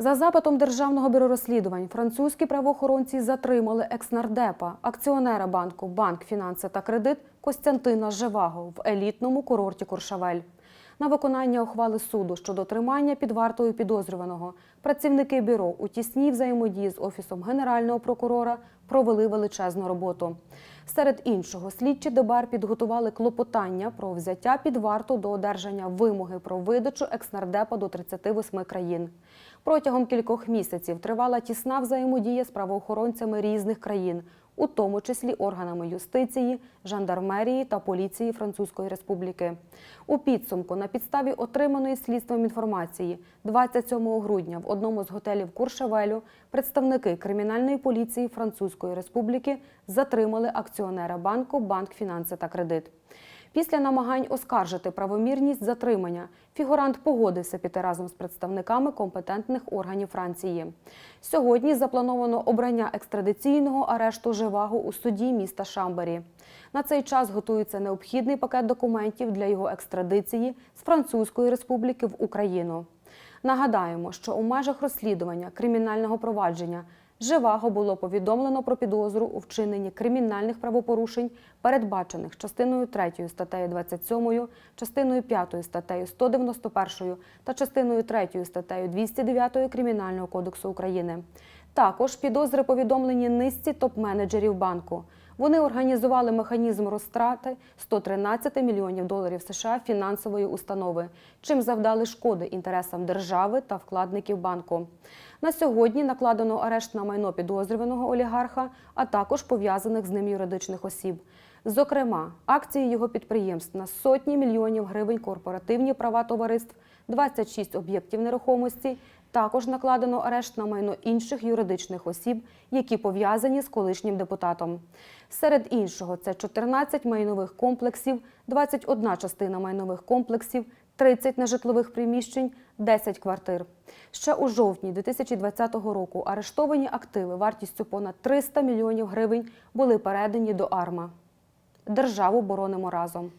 За запитом Державного бюро розслідувань французькі правоохоронці затримали екснардепа, акціонера банку Банк Фінанси та Кредит Костянтина Живаго в елітному курорті Куршавель. На виконання ухвали суду щодо тримання під вартою підозрюваного працівники бюро у тісній взаємодії з офісом генерального прокурора провели величезну роботу. Серед іншого, слідчі ДБР підготували клопотання про взяття під варту до одержання вимоги про видачу екснардепа до 38 країн. Протягом кількох місяців тривала тісна взаємодія з правоохоронцями різних країн, у тому числі органами юстиції, жандармерії та поліції Французької Республіки. У підсумку на підставі отриманої слідством інформації 27 грудня в одному з готелів Куршавелю представники кримінальної поліції Французької Республіки затримали акціонера банку Банк Фінанси та Кредит. Після намагань оскаржити правомірність затримання фігурант погодився піти разом з представниками компетентних органів Франції. Сьогодні заплановано обрання екстрадиційного арешту Живаго у суді міста Шамбері. На цей час готується необхідний пакет документів для його екстрадиції з Французької республіки в Україну. Нагадаємо, що у межах розслідування кримінального провадження Живаго було повідомлено про підозру у вчиненні кримінальних правопорушень, передбачених частиною 3 статтею 27, частиною 5 статтею 191 та частиною 3 статтею 209 Кримінального кодексу України. Також підозри повідомлені низці топ-менеджерів банку. Вони організували механізм розтрати 113 мільйонів доларів США фінансової установи, чим завдали шкоди інтересам держави та вкладників банку. На сьогодні накладено арешт на майно підозрюваного олігарха, а також пов'язаних з ним юридичних осіб. Зокрема, акції його підприємств на сотні мільйонів гривень, корпоративні права товариств, 26 об'єктів нерухомості. Також накладено арешт на майно інших юридичних осіб, які пов'язані з колишнім депутатом. Серед іншого, це 14 майнових комплексів, 21 частина майнових комплексів, 30 нежитлових приміщень, 10 квартир. Ще у жовтні 2020 року арештовані активи вартістю понад 300 мільйонів гривень були передані до АРМА. Державу боронимо разом.